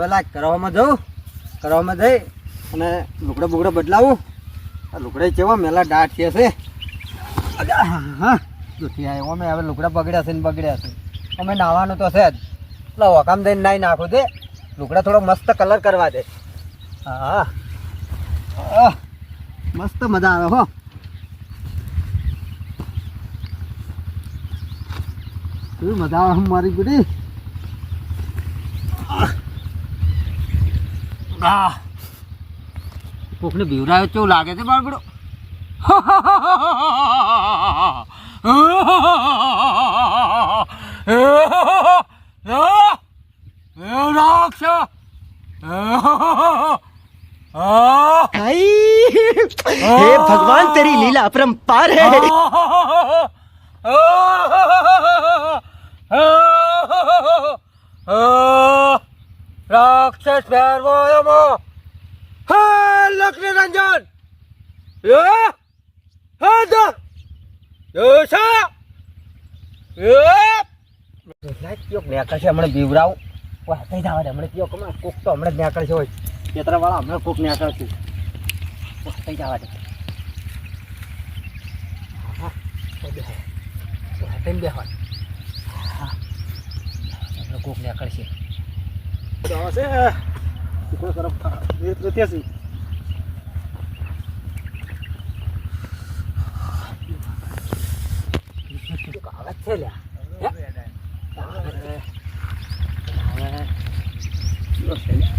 હવે લાગ કરવામાં જવું કરવામાં જઈ અને લુગડા બુકડો બદલાવું. આ લુગડા કેવા મેલા દાટ છે. છે હા અમે હવે લુકડા બગડ્યા છે ને બગડ્યા છે. અમે નાવાનું તો છે જ. એટલે વકામ દઈને નાઈ નાખું દે. લુકડા થોડો મસ્ત કલર કરવા દે. હા. મસ્ત મજા આવે હો. શું મજા આવે મારી ગુડી આ કોકને બીવરાયો કેવું લાગે છે બાળકડો હે ભગવાન તેરી લીલા અપરંપાર હે. Oh રાક્ષસ ફેરવો મો હે લક્ષ્મી રંજન. એ? હે, જા. યોશા એ? કયોક નેકળ છે હમણાં બીવરાવ ઓ હાથે જવા દે હમણાં કયોક કમા કોક તો હમણાં જ નેકળ છે હોય. ખેતરા વાળા હમણાં કોક નેકળ છે ઓ હાથે જવા દે હા ઓ બેહો. ઓ હાથે બેહો. હા કોક નેકળ કાગજ છે લ્યા હે? હવે- હવે- શું છે લ્યા?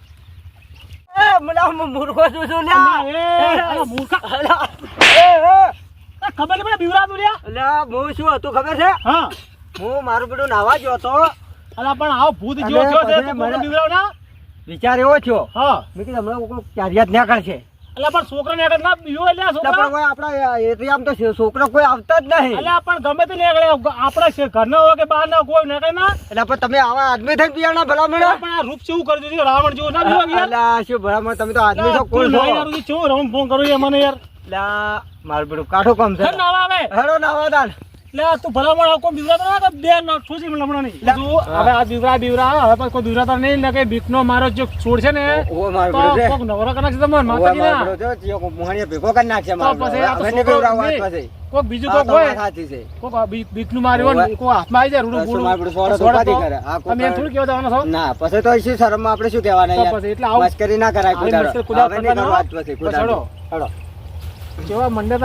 મૂર્ખો છું છું ખબર નહીં પડે બીવરા લ્યા. હું. શું હતું ખબર છે હા હું મારું બેટું નાવા ગયો તો અલા પણ આવો ભૂત જેવો થયો છે મને- બીવરાવ ના વિચાર એવો થયો હા મેં કીધું હમણાં કોઈ ચારિયાત નીકળ છે અલા પણ છોકરા ને આગળ ના એટલે છોકરા. પણ કોઈ આપણા એરિયામાં તો છોકરો કોઈ આવતા જ નહીં. એટલે પણ ગમે તે નીકળે આપણા ઘરના હોય કે બહાર ના કોઈ ના. એટલે પણ તમે આવા આદમી પણ આ રૂપ શું કરી દીધું રાવણ જેવું ના બીવો શું તમે તો આદમી છો યાર ચેવો ફોન કરું મને યાર. અલા, મારું બેટું કાઠું કામ છે. આવે. હેડો નાવા દાન લે તું ભલામણ કોઈ બીવરાતો ના બે ના ઠોસી મને હમણાં નહીં તું હવે આ બીવરા બીવરા હવે કોઈ બીવરાતા નહીં ને કે બીકનો મારો જે છોડ છે ને ઓ મારું તો બેટું છે કોક નવરો કનાક છે તમારે ઓ માતાજી ના બેટું છે, મોહણીએ ભેગો કરી નાખશે તો પછી આ તો હવે નહીં છોકરો બેવડાવવા નહીં. હાથ પછી. કોક બીજું કોક હોય સાચી છે કોક બીકનું માર્યું ને કોઈ હાથમાં આવી જાય રૂડું તો શું બૂડું. મારું બેટું તો સોળો કરે. આ કોક તમે થોડું કહેવા જવાના છો ના પછી તો શું શરમમાં આપણે શું કહેવાના યાર? એટલે આવું- મસ્કરી ના કરાય આવી કોઈ મુશ્કેલ દાડો. કુદાવ હવે નહીં કરતા કરવા પછી, બસ હેડો. હેડો. કેવા મંડ્યા તા